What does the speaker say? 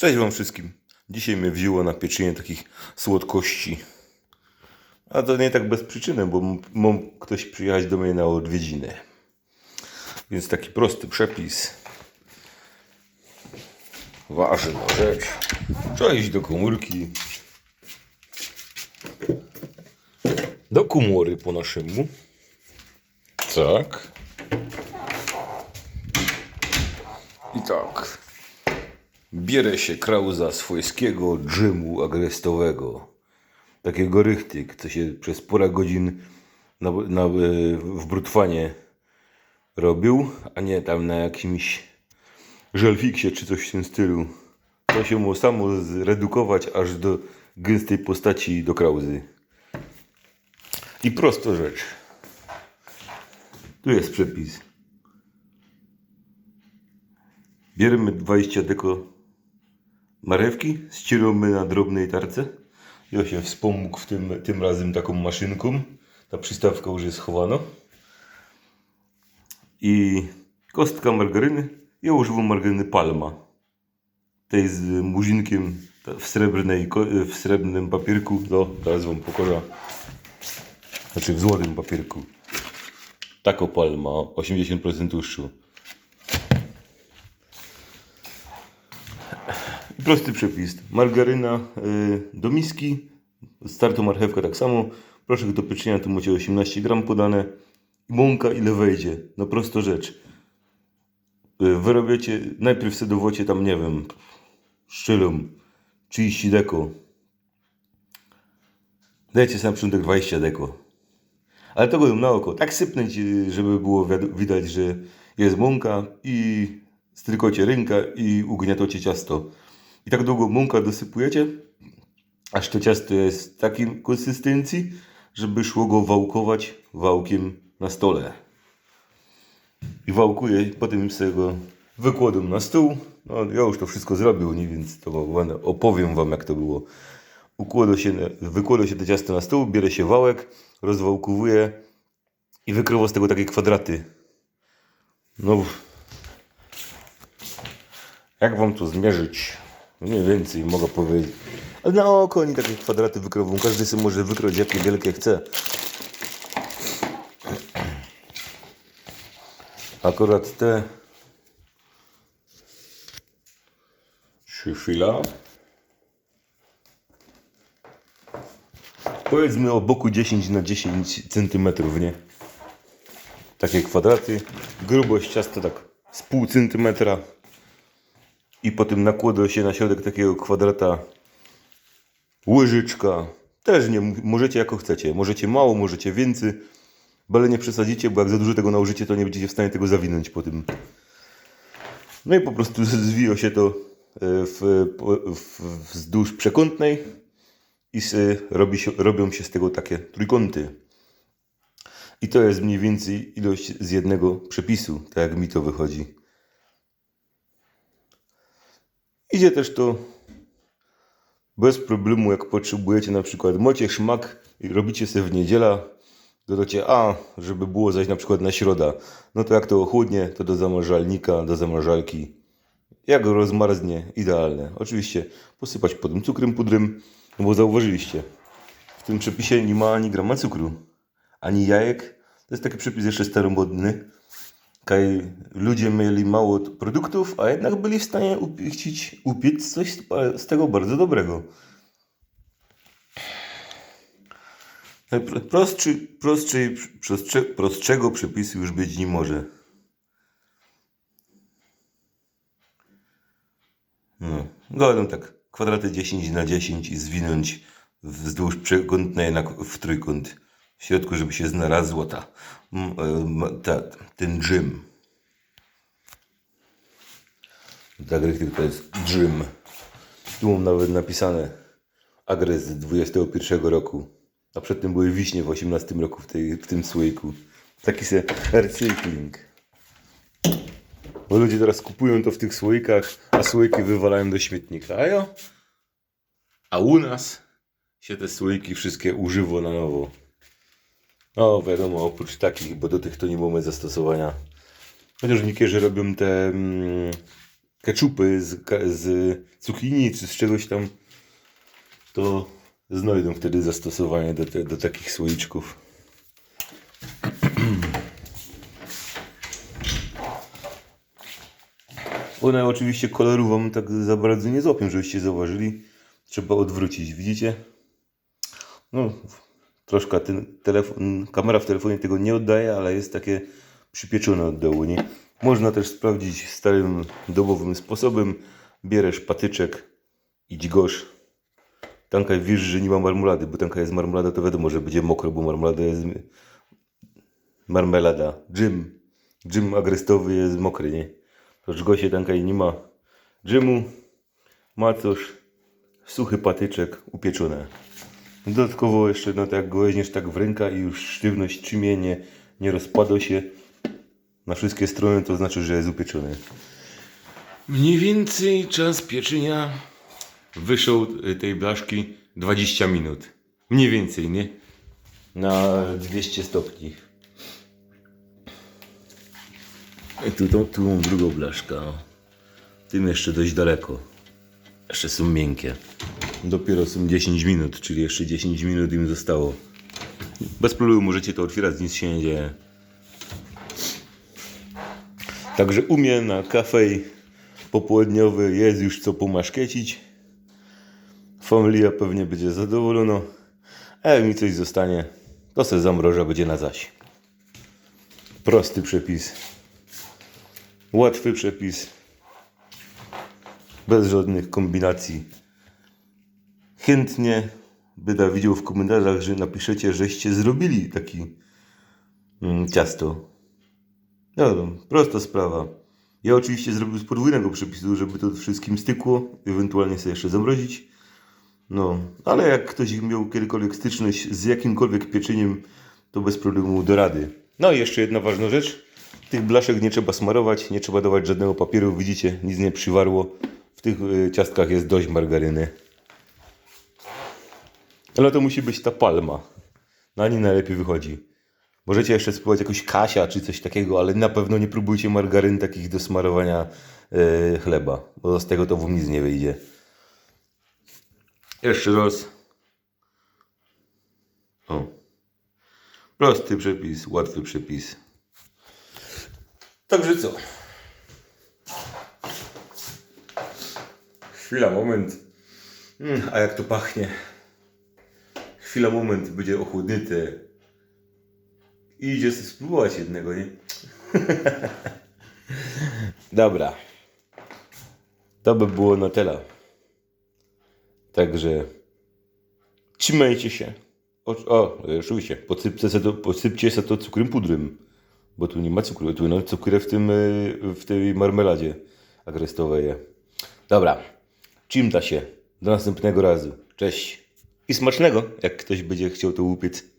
Cześć Wam wszystkim. Dzisiaj mnie wzięło na pieczenie takich słodkości. A to nie tak bez przyczyny, bo mam ktoś przyjechać do mnie na odwiedziny. Więc taki prosty przepis. Ważna rzecz. Trzeba iść do komórki. Do komory po naszemu. Tak. I tak. Bierę się krauza swojskiego dżymu agrestowego. Takiego rychtyk, co się przez parę godzin na, na, e, w brutwanie robił, a nie tam na jakimś żelfiksie czy coś w tym stylu. To się mu samo zredukować aż do gęstej postaci do krauzy. I prosto rzecz. Tu jest przepis. Bierzemy 20 deko marewki, ścieramy na drobnej tarce. Ja się wspomógł w tym, tym razem taką maszynką. Ta przystawka już jest chowana. I kostka margaryny. Ja używam margaryny Palma. Tej z murzinkiem w, srebrnej, w srebrnym papierku. No, teraz wam pokażę. Znaczy w złotym papierku. Tako Palma, 80% tłuszczu. Prosty przepis. Margaryna y, do miski, starto marchewka tak samo. Proszek do pieczenia tu macie 18 gram podane. Mąka ile wejdzie. No prosto rzecz. Y, wyrobiacie, najpierw sobie tam, nie wiem, szczylą 30 deko. Dajcie sobie na początek 20 deko. Ale to go na oko. Tak sypnąć, żeby było widać, że jest mąka i strykocie ręka i ugniatocie ciasto. I tak długo mąka dosypujecie, aż to ciasto jest takiej konsystencji, żeby szło go wałkować wałkiem na stole. I wałkuję, potem sobie go wykładam na stół. No, ja już to wszystko zrobił, nie, więc to opowiem wam jak to było. Układa się, wykłada się to ciasto na stół, bierze się wałek, rozwałkowuje i wykrywa z tego takie kwadraty. No, jak wam to zmierzyć? Mniej więcej mogę powiedzieć. Ale na oko oni takie kwadraty wykrową. Każdy sobie może wykroć jakie wielkie chce. Akurat te szyfila. Powiedzmy o boku 10 na 10 cm, nie? Takie kwadraty. Grubość ciasta tak z pół centymetra i potem nakłada się na środek takiego kwadrata łyżyczka. Też nie, możecie jako chcecie. Możecie mało, możecie więcej, byle nie przesadzicie, bo jak za dużo tego nałożycie, to nie będziecie w stanie tego zawinąć po tym. No i po prostu zwija się to e, w, w, wzdłuż przekątnej i se robi się, robią się z tego takie trójkąty. I to jest mniej więcej ilość z jednego przepisu, tak jak mi to wychodzi. Idzie też to bez problemu, jak potrzebujecie na przykład mocie szmak i robicie sobie w niedziela, dodacie a, żeby było zaś na przykład na środa. No to jak to ochłodnie, to do zamrażalnika, do zamrażalki. Jak rozmarznie, idealne. Oczywiście posypać potem cukrem pudrem, no bo zauważyliście, w tym przepisie nie ma ani grama cukru, ani jajek. To jest taki przepis jeszcze staromodny. Kaj ludzie mieli mało produktów, a jednak byli w stanie upiec, upiec coś z, pa- z tego bardzo dobrego. Najpro- Prostszy, prostszy, prostsze, prostszego przepisu już być nie może. No, gadam tak, kwadraty 10 na 10 i zwinąć wzdłuż przekątnej na, w trójkąt. W środku, żeby się znalazła ta, em, ta, ten dżem. Rychtyk to jest dżem. Tu mam nawet napisane agres z 21 roku. A przedtem były wiśnie w 18 roku w, tej, w tym słoiku. Taki se recykling. Bo ludzie teraz kupują to w tych słoikach, a słoiki wywalają do śmietnika. A jo? A u nas się te słoiki wszystkie używa na nowo. No wiadomo, oprócz takich, bo do tych to nie mamy zastosowania. Chociaż niektórzy robią te mm, keczupy z, z cukinii czy z czegoś tam, to znajdą wtedy zastosowanie do, te, do takich słoiczków. One oczywiście koloru wam tak za bardzo nie złapią, żebyście zauważyli. Trzeba odwrócić, widzicie? No, troszkę ten telefon, kamera w telefonie tego nie oddaje, ale jest takie przypieczone od dołu, nie? Można też sprawdzić starym domowym sposobem. Bierzesz patyczek i dźgosz. Tanka wiesz, że nie ma marmolady, bo tanka jest marmolada, to wiadomo, że będzie mokro, bo marmolada jest marmelada. Dżym. Dżym agrestowy jest mokry, nie? To dźgosie tanka i nie ma dżemu. Macosz, suchy patyczek, upieczone. Dodatkowo jeszcze, no to jak go weźmiesz tak w ręka i już sztywność trzymie, nie, nie rozpada się na wszystkie strony, to znaczy, że jest upieczony. Mniej więcej czas pieczenia wyszło y, tej blaszki 20 minut. Mniej więcej, nie? Na 200 stopni. I tu, tu, tu mam drugą blaszkę. Tym jeszcze dość daleko. Jeszcze są miękkie. Dopiero są 10 minut, czyli jeszcze 10 minut im zostało. Bez problemu możecie to otwierać, nic się nie dzieje. Także u mnie na kafej popołudniowy jest już co pomaszkiecić. Familia pewnie będzie zadowolona. A jak mi coś zostanie, to se zamroża będzie na zaś. Prosty przepis. Łatwy przepis. Bez żadnych kombinacji. Chętnie będę widział w komentarzach, że napiszecie, żeście zrobili taki mm, ciasto. No, prosta sprawa. Ja oczywiście zrobił z podwójnego przepisu, żeby to wszystkim stykło, ewentualnie sobie jeszcze zamrozić. No, ale jak ktoś miał kiedykolwiek styczność z jakimkolwiek pieczeniem, to bez problemu do rady. No i jeszcze jedna ważna rzecz. Tych blaszek nie trzeba smarować, nie trzeba dawać żadnego papieru, widzicie, nic nie przywarło. W tych y, ciastkach jest dość margaryny. Ale to musi być ta palma. Na niej najlepiej wychodzi. Możecie jeszcze spróbować jakąś kasia czy coś takiego, ale na pewno nie próbujcie margaryn takich do smarowania e, chleba, bo z tego to wam nic nie wyjdzie. Jeszcze raz. O. Prosty przepis, łatwy przepis. Także co? Chwila, moment. Mm, a jak to pachnie? Chwila, moment, będzie ochłodnyte. I idzie sobie spróbować jednego, nie? Dobra. To by było na tyle. Także trzymajcie się. O, o oczywiście, podsypcie se to, podsypcie se to cukrem pudrem. Bo tu nie ma cukru, tu no cukier w tym, y, w tej marmeladzie agrestowej. Dobra, czymta się. Do następnego razu. Cześć. I smacznego, jak ktoś będzie chciał to upiec.